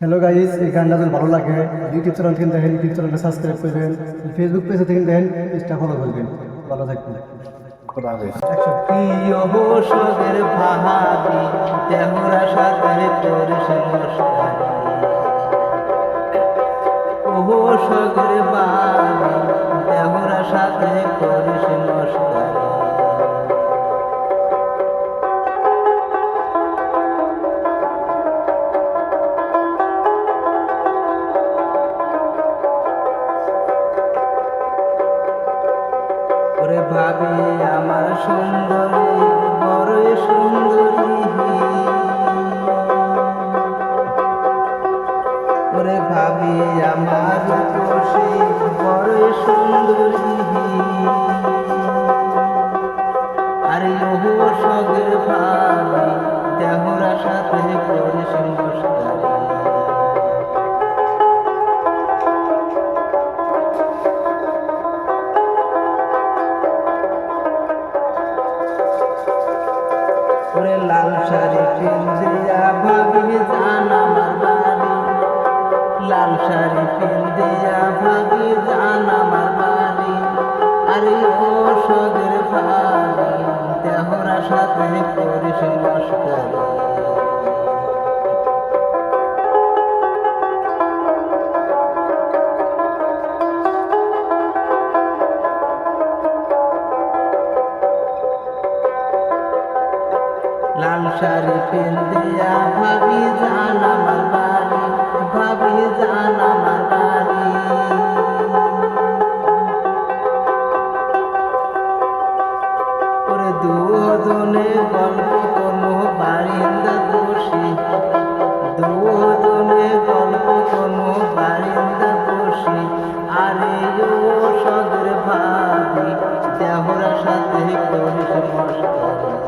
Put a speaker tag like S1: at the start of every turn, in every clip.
S1: Hello guys এই গানটা যদি ভালো লাগে ইউটিউব চ্যানেল থেকে দেখেন ইউটিউব চ্যানেলটা সাবস্ক্রাইব করবেন ফেসবুক পেজে থেকে দেখেন পেজটা ফলো করবেন। ভালো থাকবেন।
S2: খোদা হাফেজ।
S3: প্রিয় বসবের ভাবি দেহরা সাথে করিস মশারি ও সগের বাবি দেহরা সাথে ওরে ভাবি, আমার সুন্দরী, বড়ই সুন্দরী। ওরে ভাবি, আমার রূপসী বড়ই সুন্দরী। আরে ওহো সগের ভাবি দেহরা সাথে করিস মশারি লাল শাড়ি পিন্দিয়া ভাবি জান আমার বাড়ি। লাল শাড়ি পিন্দিয়া ভাবি জান আমার বাড়ি। আরে ও সদের ভাবি দেহরা সাথে করিস মস্কারি শাড়ি ভাবি জান ভাবি জান আমার গল্প কোনো বারিন্দা বসি। দুজনে গল্প কোনো বারিন্দা বসি। আরে ভাবি, দেহরা সাথে করিস মস্কারি।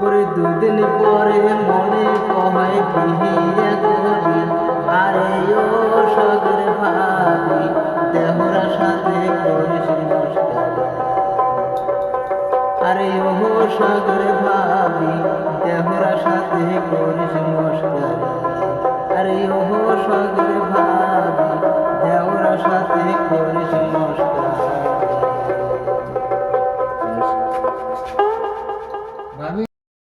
S3: করে দুদিন পরে মনে কয় বিহিয়া করি আরে ও সগরে ভাবি, দেহরা সাথে নমস্কার আরে ও সগরে ভাবি, দেহরা সাথে করিস নমস্কার